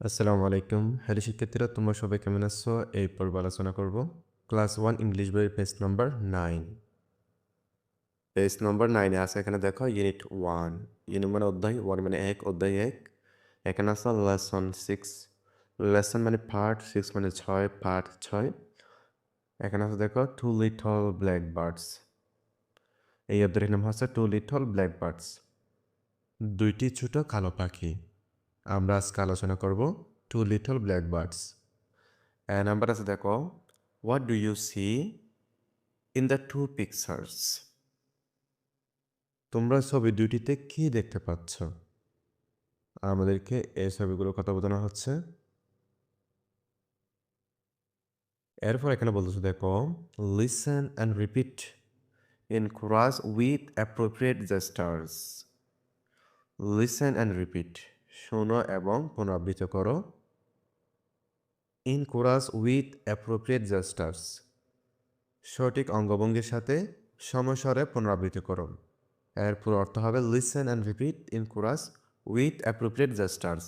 আসসালামু আলাইকুম। হ্যালো শিক্ষার্থীরা, তোমরা সবাই কেমন আছো? এই পর্ব আলোচনা করব। ক্লাস ওয়ান, ইংলিশ বইয়ের page number nine. Page number নাইনে আছে এখানে দেখো, ইউনিট ওয়ান। ইউনিট মানে অধ্যায় ওয়ান মানে এক, অধ্যায় এক। এখানে আছে লেসন সিক্স। লেসন মানে পার্ট, সিক্স মানে ছয়, পার্ট ছয়। এখানে আছে দেখো, টু লিটল ব্ল্যাক বার্ডস। এই অধ্যায়ের নাম হচ্ছে টু লিটল ব্ল্যাক বার্ডস। দুইটি ছোট কালো পাখি। আমরা আজকে আলোচনা করব two little blackbirds number আছে দেখো what do you see in the two pictures তোমরা ছবি দুইটিতে কি দেখতে পাচ্ছ? আমাদেরকে এই ছবিগুলো কথা বোঝানো হচ্ছে। এরপর এখানে বলতেছে দেখো listen and repeat in chorus with appropriate gestures listen and repeat শোনো এবং পুনরাবৃত্তি করো। In chorus with appropriate gestures সঠিক অঙ্গভঙ্গির সাথে সমস্বরে পুনরাবৃত্তি করো। এর পুরো অর্থ হবে listen and repeat in chorus with appropriate gestures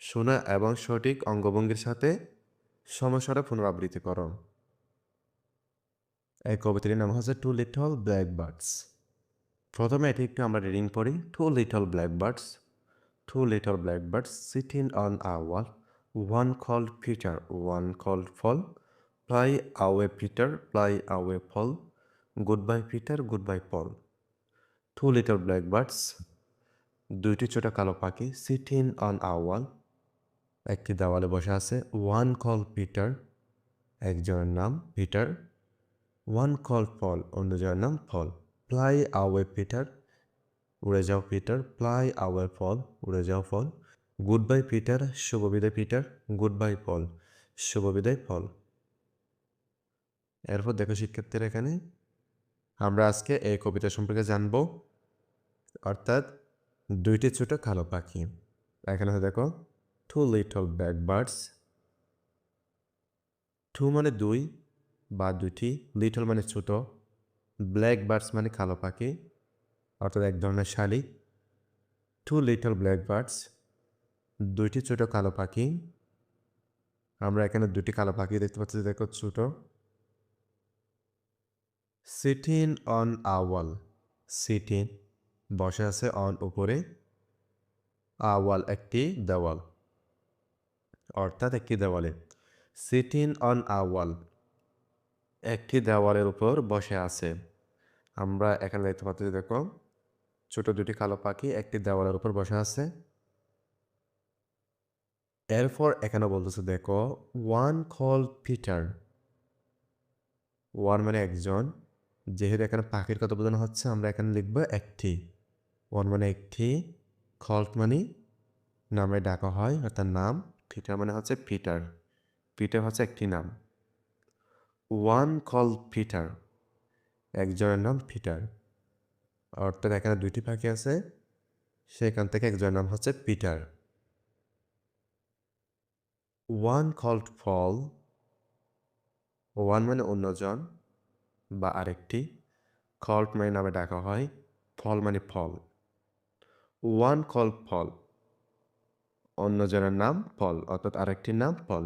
শোনা এবং সঠিক অঙ্গভঙ্গির সাথে সমস্বরে পুনরাবৃত্তি করো। এই কবিতাটির নাম হচ্ছে টু লিটল ব্ল্যাক বার্ডস প্রথমে এটি একটু আমরা রিডিং পড়ি। Two little blackbirds two little blackbirds sitting on a wall. One called Peter, one called Paul. Fly away, Peter, fly away, Paul. Goodbye, Peter, goodbye, Paul. Two little blackbirds, দুইটি ছোট কালো পাখি sitting on a ওয়াল একটি দেওয়ালে বসে আছে one call Peter একজনের নাম পিটার ওয়ান কল ফল অন্যজনের নাম ফল ফ্লাই আওয়ে পিটার উড়ে যাও পিটার, প্লাই আওয়ার ফল, উড়ে যাও ফল। গুড বাই পিটার শুভ বিদায় পিটার গুড বাই ফল শুভ বিদায় ফল। এরপর দেখো শিক্ষার্থীরা এখানে। আমরা আজকে এই কবিতা সম্পর্কে জানব। অর্থাৎ দুইটি ছোট কালো পাখি। এখানে দেখো two little blackbirds two মানে দুই বা দুইটি লিটল মানে ছোট। ব্ল্যাক বার্ডস মানে কালো পাখি। অর্থাৎ এক ধরনের শালিক টু লিটল ব্ল্যাক বার্ডস দুইটি ছোট কালো পাখি। আমরা এখানে দুটি কালো পাখি দেখতে পাচ্ছি দেখো ছোট। সিটিন অন আওয়াল সিটিন বসে আছে অন উপরে। আওয়াল একটি দেওয়াল, অর্থাৎ একটি দেওয়ালে। সিটিন অন আওয়াল একটি দেওয়ালের উপর বসে আছে। আমরা এখানে দেখতে পাচ্ছি দেখো ছোট দুটি কালো পাখি একটি দেওয়ালের উপর বসে আছে। এরপর এখানে বলতেছে, দেখো ওয়ান কল পিটার ওয়ান মানে একজন। যেহেতু এখানে পাখির কথা বোঝানো হচ্ছে, আমরা এখানে লিখব একটি। ওয়ান মানে একটি কল্ট মানে নামে ডাকা হয়, অর্থাৎ নাম। পিটার মানে হচ্ছে পিটার পিটার হচ্ছে একটি নাম। ওয়ান কল পিটার একজনের নাম পিটার অর্থাৎ এখানে দুইটি পাখি আছে। সেখান থেকে একজনের নাম হচ্ছে Peter. One called Paul one মানে অন্যজন বা আরেকটি। কল্ট মানে নামে ডাকা হয় ফল মানে ফল ওয়ান কল ফল অন্যজনের নাম ফল অর্থাৎ আরেকটির নাম ফল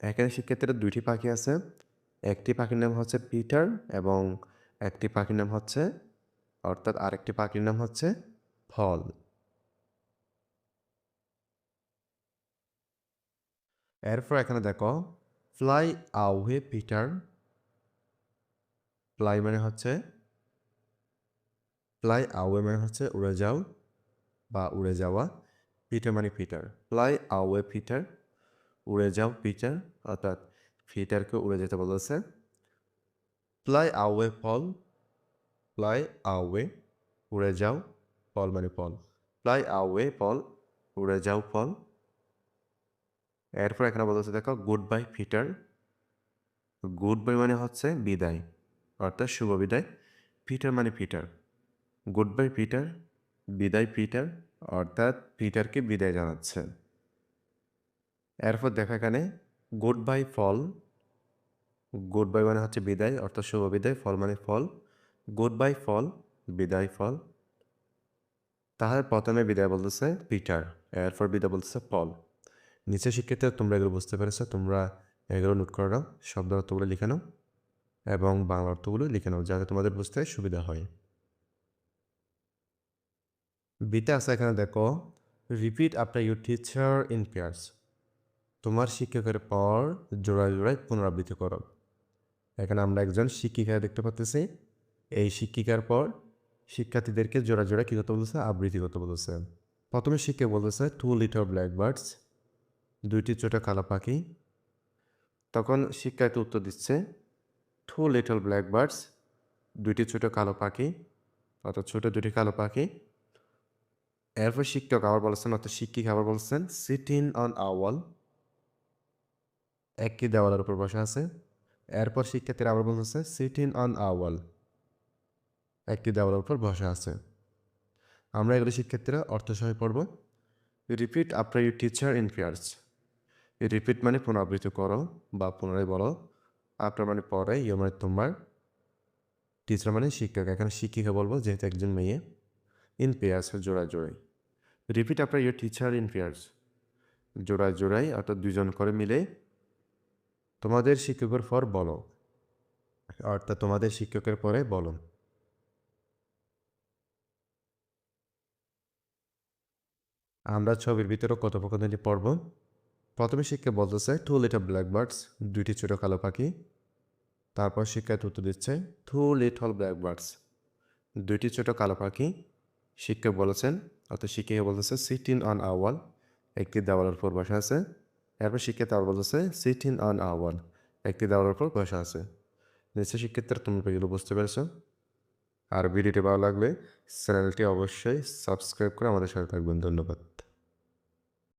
এখানে শিক্ষার্থীরা দুইটি পাখি আছে, একটি পাখির নাম হচ্ছে পিটার এবং একটি পাখির নাম হচ্ছে অর্থাৎ আরেকটি পাখির নাম হচ্ছে ফল। এরপর এখানে দেখো ফ্লাই আউহে পিটার ফ্লাই মানে হচ্ছে ফ্লাই আওয়ে মানে হচ্ছে উড়ে যাও বা উড়ে যাওয়া। পিটার মানে পিটার ফ্লাই আওয়ে পিটার উড়ে যাও পিটার অর্থাৎ পিটারকে উড়ে যেতে বলেছে। Fly away Paul fly away উড়ে যাও ফল মানে ফল ফ্লাই আওয়ে ফল উড়ে যাও ফল এরপর এখানে বলতেছে দেখো goodbye Peter goodbye মানে হচ্ছে বিদায়, অর্থাৎ শুভ বিদায়। ফিটার মানে ফিটার গুড বাই ফিটার বিদায় পিটার অর্থাৎ পিটারকে বিদায় জানাচ্ছে। এরপর দেখা এখানে goodbye Paul goodbye মানে হচ্ছে বিদায়, অর্থাৎ শুভ বিদায় ফল মানে ফল গুড বাই ফল, বিদায় ফল। তাহার প্রথমে বিদায় বলতেছে পিটার, এরপর বিদায় বলতেছে পল। নিচে শিক্ষিত, তোমরা এগুলো বুঝতে পেরেছ, তোমরা এগুলো নোট করে নাও, শব্দ অর্থগুলো লিখে নাও এবং বাংলা অর্থগুলো লিখে নাও, যাতে তোমাদের বুঝতে সুবিধা হয়। বিতে আছে এখানে দেখো repeat after your teacher in pairs তোমার শিক্ষকের পর জোড়ায় জোড়ায় পুনরাবৃত্তি করো। এখানে আমরা একজন শিক্ষিকা দেখতে পাচ্তেছি এই শিক্ষিকার পর শিক্ষার্থীদেরকে জোড়া জোড়া কী করতে বলতেছে? আবৃত্তি করতে বলতেছে। প্রথমে শিক্ষা বলতেছে টু লিটল ব্ল্যাক বার্ডস দুইটি ছোট কালো পাখি। তখন শিক্ষার্থী উত্তর দিচ্ছে টু লিটল ব্ল্যাক বার্ডস দুইটি ছোট কালো পাখি, অর্থাৎ ছোট দুটি কালো পাখি। এরপর শিক্ষক আবার বলেছেন, অর্থাৎ শিক্ষিক আবার বলছেন সিটিং অন আওয়াল একই দেওয়ালের উপর বসে আছে। এরপর শিক্ষার্থীরা আবার বলতেছে সিটিং অন আওয়াল একটি দেওয়ালের উপর বসে আছে। আমরা এগুলো শিক্ষার্থীরা অর্থসহ পড়ব। Repeat after you teacher in pairs repeat মানে পুনরাবৃত্তি করো বা পুনরায় বলো। আফটার মানে পরে ইয়ে মানে তোমার। টিচার মানে শিক্ষক। এখানে শিক্ষিকা বলব, যেহেতু একজন মেয়ে। ইন পেয়ার্স জোড়ায় জোড়াই repeat after your teacher in pairs জোড়ায় জোড়াই অর্থাৎ দুজন করে মিলে তোমাদের শিক্ষকের পর বলো। অর্থাৎ তোমাদের শিক্ষকের পরে বলো। আমরা ছবির ভিতরে কথোপকথনটি পড়ব। প্রথমে শিক্ষক বলতেছে টু লিটল ব্ল্যাক বার্ডস দুইটি ছোট কালো পাখি। তারপর শিক্ষার্থী উত্তর দিচ্ছে টু লিটল ব্ল্যাক বার্ডস দুইটি ছোট কালো পাখি। শিক্ষক বলেছেন, অর্থাৎ শিক্ষিকা বলতেছে সিটিন অন আওয়াল একটি দেওয়ালের উপর বসা আছে। এরপর শিক্ষার্থী আবার বলতেছে সিটিন অন আওয়াল একটি দেওয়ালের উপর বসা আছে। নিশ্চয় শিক্ষার্থীরা তোমরা এগুলো বুঝতে পেরেছ। আর ভিডিওটি ভালো লাগলে চ্যানেলটি অবশ্যই সাবস্ক্রাইব করে আমাদের সাথে থাকবেন। ধন্যবাদ।